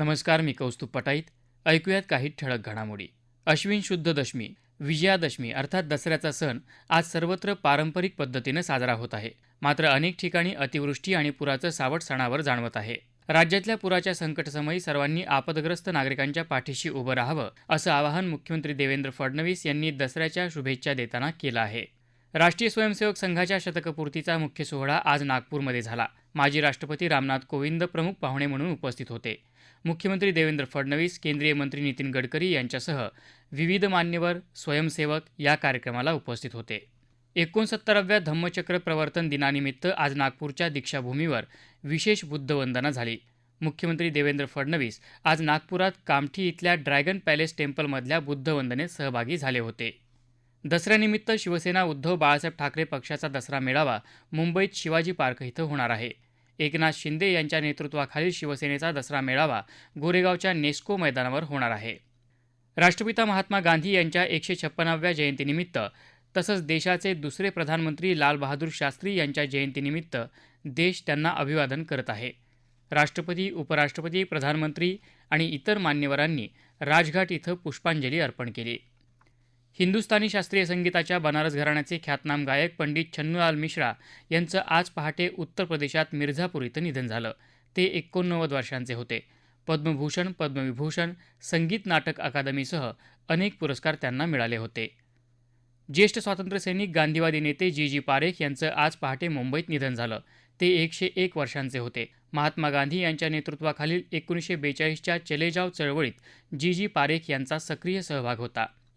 नमस्कार मी कौस्तुभ पटाईत. ऐकूयात काही ठळक घडामोडी. अश्विन शुद्ध दशमी विजयादशमी अर्थात दसऱ्याचा सण आज सर्वत्र पारंपरिक पद्धतीनं साजरा होत आहे. मात्र अनेक ठिकाणी अतिवृष्टी आणि पुराचं सावट सणावर जाणवत आहे. राज्यातल्या पुराच्या संकटसमयी सर्वांनी आपदग्रस्त नागरिकांच्या पाठीशी उभं राहावं असं आवाहन मुख्यमंत्री देवेंद्र फडणवीस यांनी दसऱ्याच्या शुभेच्छा देताना केलं आहे. राष्ट्रीय स्वयंसेवक संघाच्या शतकपूर्तीचा मुख्य सोहळा आज नागपूरमध्ये झाला. माजी राष्ट्रपती रामनाथ कोविंद प्रमुख पाहुणे म्हणून उपस्थित होते. मुख्यमंत्री देवेंद्र फडणवीस केंद्रीय मंत्री नितीन गडकरी यांच्यासह विविध मान्यवर स्वयंसेवक या कार्यक्रमाला उपस्थित होते. एकोणसत्तराव्या धम्मचक्र प्रवर्तन दिनानिमित्त आज नागपूरच्या दीक्षाभूमीवर विशेष बुद्धवंदना झाली. मुख्यमंत्री देवेंद्र फडणवीस आज नागपुरात कामठी इथल्या ड्रॅगन पॅलेस टेम्पलमधल्या बुद्धवंदनेत सहभागी झाले होते. दसऱ्यानिमित्त शिवसेना उद्धव बाळासाहेब ठाकरे पक्षाचा दसरा मेळावा मुंबईत शिवाजी पार्क इथं होणार आहे. एकनाथ शिंदे यांच्या नेतृत्वाखालील शिवसेनेचा दसरा मेळावा गोरेगावच्या नेस्को मैदानावर होणार आहे. राष्ट्रपिता महात्मा गांधी यांच्या एकशे छप्पनाव्या जयंतीनिमित्त तसंच देशाचे दुसरे प्रधानमंत्री लालबहादूर शास्त्री यांच्या जयंतीनिमित्त देश त्यांना अभिवादन करत आहे. राष्ट्रपती उपराष्ट्रपती प्रधानमंत्री आणि इतर मान्यवरांनी राजघाट इथं पुष्पांजली अर्पण केली. हिंदुस्थानी शास्त्रीय संगीताच्या बनारस घराण्याचे ख्यातनाम गायक पंडित छन्नूलाल मिश्रा यांचं आज पहाटे उत्तर प्रदेशात मिर्झापूर इथं निधन झालं. ते एकोणनव्वद वर्षांचे होते. पद्मभूषण पद्मविभूषण संगीत नाटक अकादमीसह अनेक पुरस्कार त्यांना मिळाले होते. ज्येष्ठ स्वातंत्र्यसैनिक गांधीवादी नेते जी जी पारेख यांचं आज पहाटे मुंबईत निधन झालं. ते एकशे एक वर्षांचे होते. महात्मा गांधी यांच्या नेतृत्वाखालील एकोणीसशे बेचाळीसच्या चलेजाव चळवळीत जी जी पारेख यांचा सक्रिय सहभाग होता.